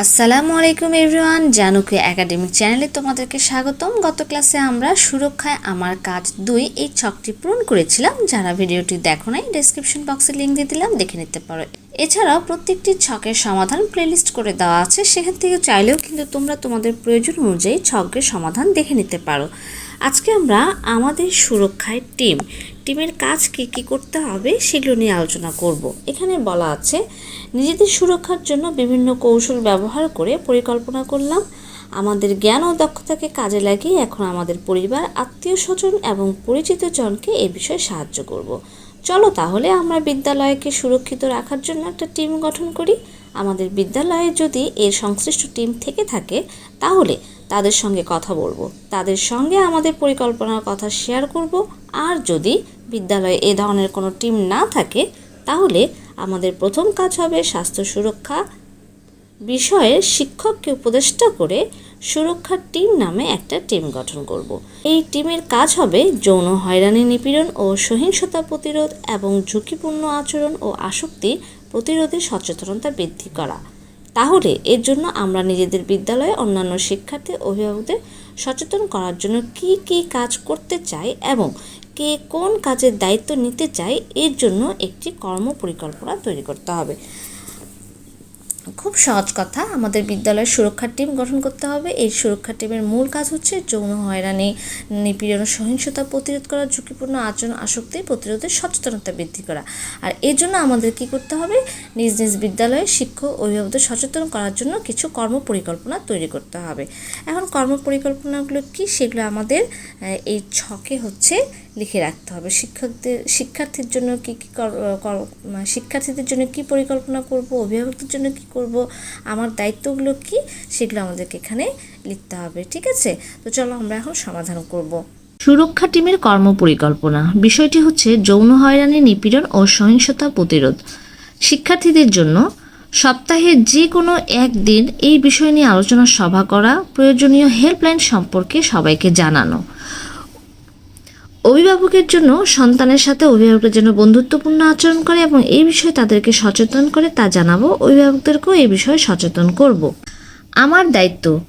আসসালামু আলাইকুম everyone, জানুকে academic চ্যানেলে তোমাদেরকে স্বাগতম। গত ক্লাসে আমরা সুরক্ষায় আমার কাজ দুই, এই ছকটি পূরণ করেছিলাম। যারা ভিডিওটি দেখো নাই ডেসক্রিপশন বক্সে লিঙ্ক দিয়ে দিলাম, দেখে নিতে পারো। এছাড়াও প্রত্যেকটি ছকের সমাধান প্লেলিস্ট করে দেওয়া আছে। সেখান থেকে চাইলেও কিন্তু তোমরা তোমাদের প্রয়োজন অনুযায়ী ছকের সমাধান দেখে নিতে পারো। আজকে আমরা আমাদের সুরক্ষায় টিম টিমের কাজ কী কী করতে হবে সেগুলো নিয়ে আলোচনা করব। এখানে বলা আছে, নিজেদের সুরক্ষার জন্য বিভিন্ন কৌশল ব্যবহার করে পরিকল্পনা করলাম। আমাদের জ্ঞান ও দক্ষতাকে কাজে লাগিয়ে এখন আমাদের পরিবার আত্মীয় স্বজন এবং পরিচিত জনকে এ বিষয়ে সাহায্য করব। চলো তাহলে আমরা বিদ্যালয়কে সুরক্ষিত রাখার জন্য একটা টিম গঠন করি। আমাদের বিদ্যালয়ে যদি এর সংশ্লিষ্ট টিম থেকে থাকে, তাহলে তাদের সঙ্গে কথা বলব। তাদের সঙ্গে আমাদের পরিকল্পনার কথা শেয়ার করব। আর যদি বিদ্যালয়ে এ ধরনের কোনো টিম না থাকে, তাহলে আমাদের প্রথম কাজ হবে স্বাস্থ্য সুরক্ষা বিষয়ে শিক্ষককে উপদেষ্টা করে সুরক্ষা টিম নামে একটা টিম গঠন করব। এই টিমের কাজ হবে যৌন হয়রানি নিপীড়ন ও সহিংসতা প্রতিরোধ এবং ঝুঁকিপূর্ণ আচরণ ও আসক্তি প্রতিরোধে সচেতনতা বৃদ্ধি করা। তাহলে এর জন্য আমরা নিজেদের বিদ্যালয়ে অন্যান্য শিক্ষার্থী, অভিভাবকদের সচেতন করার জন্য কি কি কাজ করতে চাই এবং কে কোন কাজের দায়িত্ব নিতে চাই, এর জন্য একটি কর্ম পরিকল্পনা তৈরি করতে হবে। খুব সহজ কথা। আমাদের বিদ্যালয়ের সুরক্ষা টিম গঠন করতে হবে। এই সুরক্ষা টিমের মূল কাজ হচ্ছে যৌন হয়রানি, নিপীড়ন, সহিংসতা প্রতিরোধ করা, ঝুঁকিপূর্ণ আচরণ, আসক্তি প্রতিরোধে সচেতনতা বৃদ্ধি করা। আর এর জন্য আমাদের কি করতে হবে? নিজ নিজ বিদ্যালয়ে শিক্ষক, অভিভাবকদের সচেতন করার জন্য কিছু কর্ম পরিকল্পনা তৈরি করতে হবে। এখন কর্ম পরিকল্পনাগুলো কি? সেগুলো আমাদের এই ছকে হচ্ছে লিখে রাখতে হবে। শিক্ষকদের, শিক্ষার্থীর জন্য কী কী শিক্ষার্থীদের জন্য কি পরিকল্পনা করব? অভিভাবকদের জন্য কি করব, আমার দায়িত্বগুলো কি সেগুলো আমাদেরকে এখানে লিখতে হবে, ঠিক আছে? তো চলো আমরা এখন সমাধান করব। সুরক্ষা টিমের কর্মপরিকল্পনা। বিষয়টি হচ্ছে যৌন হয়রানি, নিপীড়ন ও সহিংসতা প্রতিরোধ। শিক্ষার্থীদের জন্য সপ্তাহের যে কোনো একদিন এই বিষয় নিয়ে আলোচনা সভা করা প্রয়োজনীয় হেল্পলাইন সম্পর্কে সবাইকে জানানো। অভিভাবকের জন্য, সন্তানের সাথে অভিভাবকের জন্য বন্ধুত্বপূর্ণ আচরণ করে এবং এই বিষয়ে তাদেরকে সচেতন করে তা জানাব। অভিভাবকদেরকেও এই বিষয়ে সচেতন করব। আমার দায়িত্ব।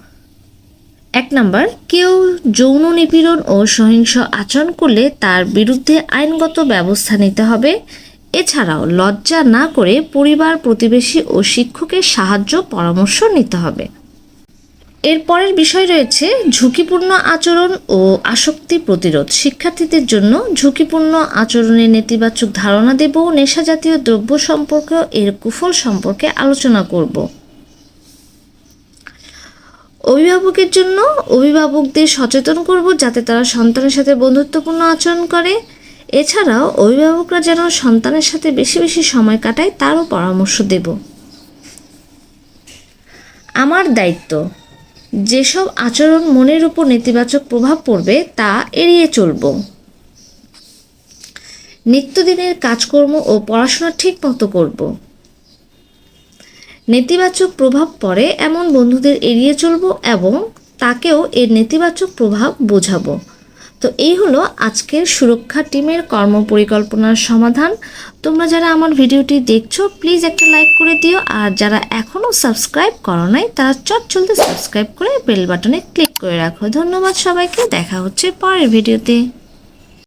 এক নাম্বার, কেউ যৌন নিপীড়ন ও সহিংস আচরণ করলে তার বিরুদ্ধে আইনগত ব্যবস্থা নিতে হবে। এছাড়াও লজ্জা না করে পরিবার, প্রতিবেশী ও শিক্ষকের সাহায্য, পরামর্শ নিতে হবে। এর পরের বিষয় রয়েছে ঝুঁকিপূর্ণ আচরণ ও আসক্তি প্রতিরোধ। শিক্ষার্থীদের জন্য ঝুঁকিপূর্ণ আচরণের নেতিবাচক ধারণা দেব নেশা জাতীয় দ্রব্য সম্পর্কে এর কুফল সম্পর্কে আলোচনা করব। অভিভাবকের জন্য অভিভাবকদের সচেতন করব যাতে তারা সন্তানের সাথে বন্ধুত্বপূর্ণ আচরণ করে। এছাড়াও অভিভাবকরা যেন সন্তানের সাথে বেশি বেশি সময় কাটায় তারও পরামর্শ দেব। আমার দায়িত্ব যেসব আচরণ মনের উপর নেতিবাচক প্রভাব পড়বে, তা এড়িয়ে চলব। নিত্যদিনের কাজকর্ম ও পড়াশোনা ঠিক মতো করব। নেতিবাচক প্রভাব পড়ে, এমন বন্ধুদের এড়িয়ে চলব এবং তাকেও এর নেতিবাচক প্রভাব বোঝাবো। তো এই হলো আজকের সুরক্ষা টিমের কর্ম পরিকল্পনার সমাধান। তোমরা যারা আমার ভিডিওটি দেখছ প্লিজ একটা লাইক করে দিও। আর যারা এখনও সাবস্ক্রাইব করো নাই, তারা চট চলতে সাবস্ক্রাইব করে বেল বাটনে ক্লিক করে রাখো। ধন্যবাদ সবাইকে, দেখা হচ্ছে পরের ভিডিওতে।